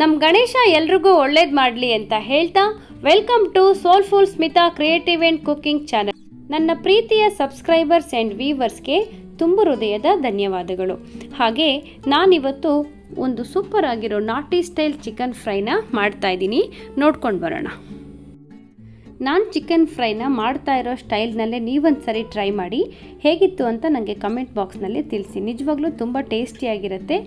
ನಮ್ಮ ಗಣೇಶ ಎಲ್ರಿಗೂ ಒಳ್ಳೇದು ಮಾಡಲಿ ಅಂತ ಹೇಳ್ತಾ welcome to soulful Smita creative and cooking channel. ನನ್ನ ಪ್ರೀತಿಯ ಸಬ್ಸ್ಕ್ರೈಬರ್ಸ್ ಆ್ಯಂಡ್ ವೀವರ್ಸ್ಗೆ ತುಂಬ ಹೃದಯದ ಧನ್ಯವಾದಗಳು. ಹಾಗೆ ನಾನಿವತ್ತು ಒಂದು ಸೂಪರ್ ಆಗಿರೋ ನಾಟಿ ಸ್ಟೈಲ್ ಚಿಕನ್ ಫ್ರೈನ ಮಾಡ್ತಾ ಇದ್ದೀನಿ. ನೋಡ್ಕೊಂಡು ಬರೋಣ. ನಾನು ಚಿಕನ್ ಫ್ರೈನ ಮಾಡ್ತಾ ಇರೋ ಸ್ಟೈಲ್ನಲ್ಲೇ ನೀವೊಂದು ಸರಿ ಟ್ರೈ ಮಾಡಿ. ಹೇಗಿತ್ತು ಅಂತ ನನಗೆ ಕಮೆಂಟ್ ಬಾಕ್ಸ್ನಲ್ಲಿ ತಿಳಿಸಿ. ನಿಜವಾಗ್ಲೂ ತುಂಬ ಟೇಸ್ಟಿಯಾಗಿರುತ್ತೆ.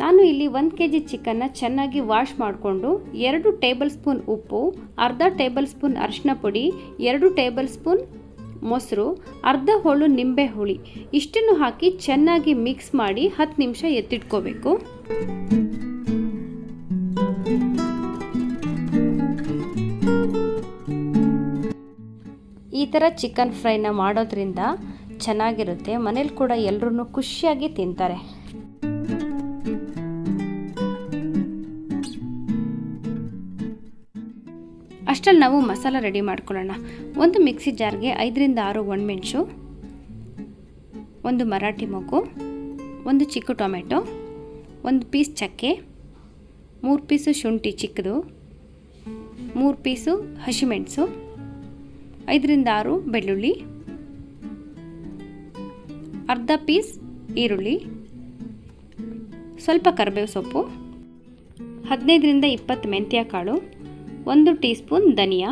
ನಾನು ಇಲ್ಲಿ ಒಂದು ಕೆ ಜಿ ಚಿಕನ್ನ ಚೆನ್ನಾಗಿ ವಾಶ್ ಮಾಡಿಕೊಂಡು ಎರಡು ಟೇಬಲ್ ಸ್ಪೂನ್ ಉಪ್ಪು, ಅರ್ಧ ಟೇಬಲ್ ಸ್ಪೂನ್ ಅರಿಶಿನ ಪುಡಿ, ಎರಡು ಟೇಬಲ್ ಸ್ಪೂನ್ ಮೊಸರು, ಅರ್ಧ ಹೋಳು ನಿಂಬೆ ಹುಳಿ ಇಷ್ಟನ್ನು ಹಾಕಿ ಚೆನ್ನಾಗಿ ಮಿಕ್ಸ್ ಮಾಡಿ ಹತ್ತು ನಿಮಿಷ ಎತ್ತಿಟ್ಕೋಬೇಕು. ಈ ಥರ ಚಿಕನ್ ಫ್ರೈನ ಮಾಡೋದ್ರಿಂದ ಚೆನ್ನಾಗಿರುತ್ತೆ. ಮನೇಲಿ ಕೂಡ ಎಲ್ಲರೂ ಖುಷಿಯಾಗಿ ತಿಂತಾರೆ. ಅಷ್ಟರಲ್ಲಿ ನಾವು ಮಸಾಲ ರೆಡಿ ಮಾಡ್ಕೊಳ್ಳೋಣ. ಒಂದು ಮಿಕ್ಸಿ ಜಾರ್ಗೆ ಐದರಿಂದ ಆರು ಒಣಮೆಣಸು, ಒಂದು ಮರಾಠಿ ಮೊಗ್ಗು, ಒಂದು ಚಿಕ್ಕ ಟೊಮೆಟೊ, ಒಂದು ಪೀಸ್ ಚಕ್ಕೆ, ಮೂರು ಪೀಸು ಶುಂಠಿ ಚಿಕ್ಕದು, ಮೂರು ಪೀಸು ಹಸಿಮೆಣಸು, ಐದರಿಂದ ಆರು ಬೆಳ್ಳುಳ್ಳಿ, ಅರ್ಧ ಪೀಸ್ ಈರುಳ್ಳಿ, ಸ್ವಲ್ಪ ಕರಿಬೇವು ಸೊಪ್ಪು, ಹದಿನೈದರಿಂದ ಇಪ್ಪತ್ತು ಮೆಂತ್ಯ ಕಾಳು ಒಂದು ಟೀ ಸ್ಪೂನ್ ಧನಿಯಾ.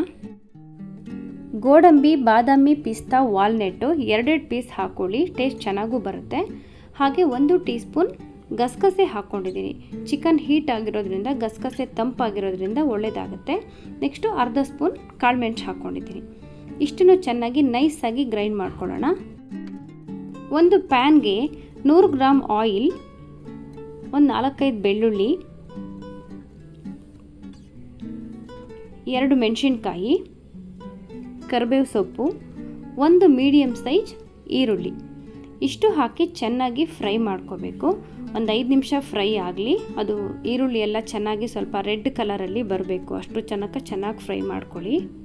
ಗೋಡಂಬಿ, ಬಾದಾಮಿ ಪಿಸ್ತಾ, ವಾಲ್ನೆಟ್ಟು ಎರಡೆರಡು ಪೀಸ್ ಹಾಕ್ಕೊಳ್ಳಿ ಟೇಸ್ಟ್ ಚೆನ್ನಾಗೂ ಬರುತ್ತೆ. ಹಾಗೆ ಒಂದು ಟೀ ಸ್ಪೂನ್ ಗಸಗಸೆ ಹಾಕ್ಕೊಂಡಿದ್ದೀನಿ ಚಿಕನ್ ಹೀಟ್ ಆಗಿರೋದ್ರಿಂದ, ಗಸಗಸೆ ತಂಪಾಗಿರೋದ್ರಿಂದ ಒಳ್ಳೆಯದಾಗುತ್ತೆ ನೆಕ್ಸ್ಟು ಅರ್ಧ ಸ್ಪೂನ್ ಕಾಳುಮೆಣಸು ಹಾಕ್ಕೊಂಡಿದ್ದೀನಿ ಇಷ್ಟನ್ನು ಚೆನ್ನಾಗಿ ನೈಸಾಗಿ ಗ್ರೈಂಡ್ ಮಾಡ್ಕೊಳ್ಳೋಣ. ಒಂದು ಪ್ಯಾನ್ಗೆ ನೂರು ಗ್ರಾಮ್ ಆಯಿಲ್, ಒಂದು ನಾಲ್ಕೈದು ಬೆಳ್ಳುಳ್ಳಿ ಎರಡು ಮೆಣಸಿನ್ಕಾಯಿ, ಕರಿಬೇವು ಸೊಪ್ಪು, ಒಂದು ಮೀಡಿಯಮ್ ಸೈಜ್ ಈರುಳ್ಳಿ. ಇಷ್ಟು ಹಾಕಿ ಚೆನ್ನಾಗಿ ಫ್ರೈ ಮಾಡ್ಕೋಬೇಕು. ಒಂದು ಐದು ನಿಮಿಷ ಫ್ರೈ ಆಗಲಿ. ಅದು ಈರುಳ್ಳಿ ಎಲ್ಲ ಚೆನ್ನಾಗಿ ಸ್ವಲ್ಪ ರೆಡ್ ಕಲರಲ್ಲಿ ಬರಬೇಕು. ಅಷ್ಟು ಚೆನ್ನಾಗಿ ಚೆನ್ನಾಗಿ ಫ್ರೈ ಮಾಡ್ಕೊಳ್ಳಿ.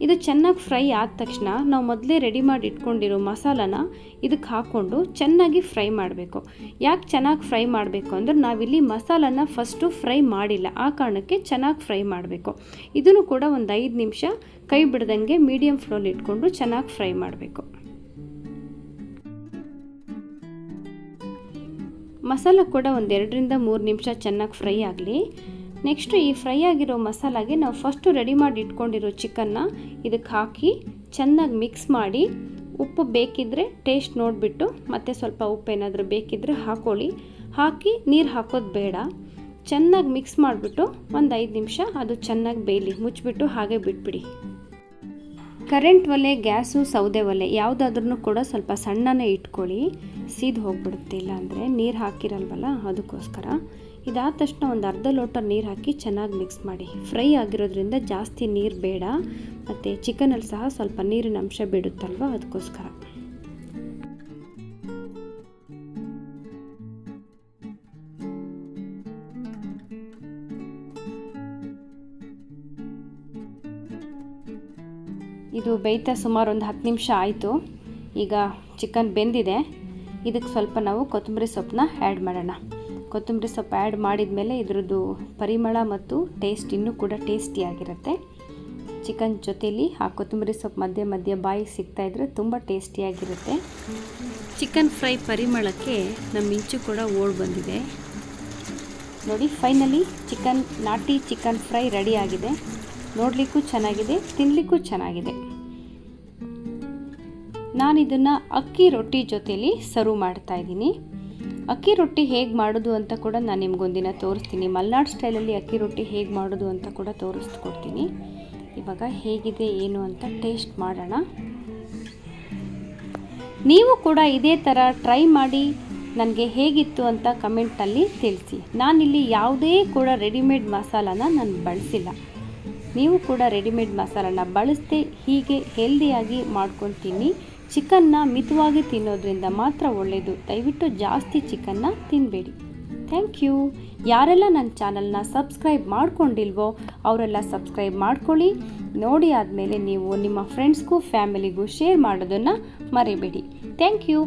ಇದು ಚೆನ್ನಾಗಿ ಫ್ರೈ ಆದ ತಕ್ಷಣ ನಾವು ಮೊದಲೇ ರೆಡಿ ಮಾಡಿ ಇಟ್ಕೊಂಡಿರೋ ಮಸಾಲಾನ ಇದಕ್ಕೆ ಹಾಕ್ಕೊಂಡು ಚೆನ್ನಾಗಿ ಫ್ರೈ ಮಾಡಬೇಕು. ಯಾಕೆ ಚೆನ್ನಾಗಿ ಫ್ರೈ ಮಾಡಬೇಕು ಅಂದ್ರೆ ನಾವಿಲ್ಲಿ ಮಸಾಲಾನ ಫಸ್ಟು ಫ್ರೈ ಮಾಡಿಲ್ಲ, ಆ ಕಾರಣಕ್ಕೆ ಚೆನ್ನಾಗಿ ಫ್ರೈ ಮಾಡಬೇಕು. ಇದನ್ನು ಕೂಡ ಒಂದು ಐದು ನಿಮಿಷ ಕೈ ಬಿಡ್ದಂಗೆ ಮೀಡಿಯಮ್ ಫ್ಲೋಲಿ ಇಟ್ಕೊಂಡು ಚೆನ್ನಾಗಿ ಫ್ರೈ ಮಾಡಬೇಕು. ಮಸಾಲ ಕೂಡ ಒಂದೆರಡರಿಂದ ಮೂರು ನಿಮಿಷ ಚೆನ್ನಾಗಿ ಫ್ರೈ ಆಗಲಿ. ನೆಕ್ಸ್ಟು ಈ ಫ್ರೈ ಆಗಿರೋ ಮಸಾಲಾಗೆ ನಾವು ಫಸ್ಟು ರೆಡಿ ಮಾಡಿ ಇಟ್ಕೊಂಡಿರೋ ಚಿಕನ್ನ ಇದಕ್ಕೆ ಹಾಕಿ ಚೆನ್ನಾಗಿ ಮಿಕ್ಸ್ ಮಾಡಿ ಉಪ್ಪು ಬೇಕಿದ್ದರೆ ಟೇಸ್ಟ್ ನೋಡಿಬಿಟ್ಟು ಮತ್ತೆ ಸ್ವಲ್ಪ ಉಪ್ಪು ಏನಾದರೂ ಬೇಕಿದ್ದರೆ ಹಾಕೊಳ್ಳಿ. ಹಾಕಿ ನೀರು ಹಾಕೋದು ಬೇಡ. ಚೆನ್ನಾಗಿ ಮಿಕ್ಸ್ ಮಾಡಿಬಿಟ್ಟು ಒಂದು ಐದು ನಿಮಿಷ ಅದು ಚೆನ್ನಾಗಿ ಬೇಯಲಿ. ಮುಚ್ಚಿಬಿಟ್ಟು ಹಾಗೆ ಬಿಟ್ಬಿಡಿ. ಕರೆಂಟ್ ಒಲೆ ಗ್ಯಾಸು ಸೌದೆ ಒಲೆ ಯಾವುದಾದ್ರೂ ಕೂಡ ಸ್ವಲ್ಪ ಸಣ್ಣನೇ ಇಟ್ಕೊಳ್ಳಿ. ಸೀದ್ ಹೋಗ್ಬಿಡುತ್ತೆ ಇಲ್ಲ ಅಂದರೆ ನೀರು ಹಾಕಿರಲ್ವಲ್ಲ? ಅದಕ್ಕೋಸ್ಕರ. ಇದಾದ ತಕ್ಷಣ ಒಂದು ಅರ್ಧ ಲೋಟ ನೀರು ಹಾಕಿ ಚೆನ್ನಾಗಿ ಮಿಕ್ಸ್ ಮಾಡಿ. ಫ್ರೈ ಆಗಿರೋದ್ರಿಂದ ಜಾಸ್ತಿ ನೀರು ಬೇಡ. ಮತ್ತು ಚಿಕನಲ್ಲಿ ಸಹ ಸ್ವಲ್ಪ ನೀರಿನ ಅಂಶ ಬಿಡುತ್ತಲ್ವ? ಅದಕ್ಕೋಸ್ಕರ. ಇದು ಬೇಯ್ತಾ ಸುಮಾರು ಒಂದು ಹತ್ತು ನಿಮಿಷ ಆಯಿತು. ಈಗ ಚಿಕನ್ ಬೆಂದಿದೆ. ಇದಕ್ಕೆ ಸ್ವಲ್ಪ ನಾವು ಕೊತ್ತಂಬರಿ ಸೊಪ್ಪನ್ನ ಆ್ಯಡ್ ಮಾಡೋಣ. ಕೊತ್ತಂಬರಿ ಸೊಪ್ಪು ಆ್ಯಡ್ ಮಾಡಿದ ಮೇಲೆ ಇದ್ರದ್ದು ಪರಿಮಳ ಮತ್ತು ಟೇಸ್ಟ್ ಇನ್ನೂ ಕೂಡ ಟೇಸ್ಟಿಯಾಗಿರುತ್ತೆ ಚಿಕನ್ ಜೊತೇಲಿ ಆ ಕೊತ್ತಂಬರಿ ಸೊಪ್ಪು ಮಧ್ಯೆ ಮಧ್ಯೆ ಬಾಯಿಗೆ ಸಿಗ್ತಾಯಿದ್ರೆ ತುಂಬ ಟೇಸ್ಟಿಯಾಗಿರುತ್ತೆ ಚಿಕನ್ ಫ್ರೈ ಪರಿಮಳಕ್ಕೆ ನಮ್ಮ ಇಂಚು ಕೂಡ ಓಡ್ ಬಂದಿದೆ. ನೋಡಿ ಫೈನಲಿ ಚಿಕನ್, ನಾಟಿ ಚಿಕನ್ ಫ್ರೈ ರೆಡಿ ಆಗಿದೆ. ನೋಡಲಿಕ್ಕೂ ಚೆನ್ನಾಗಿದೆ ತಿನ್ನಲಿಕ್ಕೂ ಚೆನ್ನಾಗಿದೆ. ನಾನು ಇದನ್ನು ಅಕ್ಕಿ ರೊಟ್ಟಿ ಜೊತೇಲಿ ಸರ್ವ್ ಮಾಡ್ತಾ ಇದ್ದೀನಿ. ಅಕ್ಕಿ ರೊಟ್ಟಿ ಹೇಗೆ ಮಾಡೋದು ಅಂತ ಕೂಡ ನಾನು ನಿಮ್ಗೊಂದಿನ ತೋರಿಸ್ತೀನಿ. ಮಲ್ನಾಡು ಸ್ಟೈಲಲ್ಲಿ ಅಕ್ಕಿ ರೊಟ್ಟಿ ಹೇಗೆ ಮಾಡೋದು ಅಂತ ಕೂಡ ತೋರಿಸ್ಕೊಡ್ತೀನಿ. ಇವಾಗ ಹೇಗಿದೆ, ಏನು ಅಂತ ಟೇಸ್ಟ್ ಮಾಡೋಣ. ನೀವು ಕೂಡ ಇದೇ ಥರ ಟ್ರೈ ಮಾಡಿ ನನಗೆ ಹೇಗಿತ್ತು ಅಂತ ಕಮೆಂಟಲ್ಲಿ ತಿಳಿಸಿ. ನಾನಿಲ್ಲಿ ಯಾವುದೇ ಕೂಡ ರೆಡಿಮೇಡ್ ಮಸಾಲಾನ ನಾನು ಬಳಸಿಲ್ಲ. ನೀವು ಕೂಡ ರೆಡಿಮೇಡ್ ಮಸಾಲಾನ ಬಳಸದೆ ಹೀಗೆ ಹೆಲ್ದಿಯಾಗಿ ಮಾಡ್ಕೊಂಡು ತಿನ್ನಿ. ಚಿಕನ್ನ ಮಿತವಾಗಿ ತಿನ್ನೋದ್ರಿಂದ ಮಾತ್ರ ಒಳ್ಳೆಯದು ದಯವಿಟ್ಟು ಜಾಸ್ತಿ ಚಿಕನ್ನ ತಿನ್ನಬೇಡಿ ಥ್ಯಾಂಕ್ ಯು. ಯಾರೆಲ್ಲ ನನ್ನ ಚಾನಲ್ನ ಸಬ್ಸ್ಕ್ರೈಬ್ ಮಾಡ್ಕೊಂಡಿಲ್ವೋ ಅವರೆಲ್ಲ ಸಬ್ಸ್ಕ್ರೈಬ್ ಮಾಡ್ಕೊಳ್ಳಿ. ನೋಡಿ ಆದಮೇಲೆ ನೀವು ನಿಮ್ಮ ಫ್ರೆಂಡ್ಸ್ಗೂ ಫ್ಯಾಮಿಲಿಗೂ ಶೇರ್ ಮಾಡೋದನ್ನು ಮರಿಬೇಡಿ. Thank you.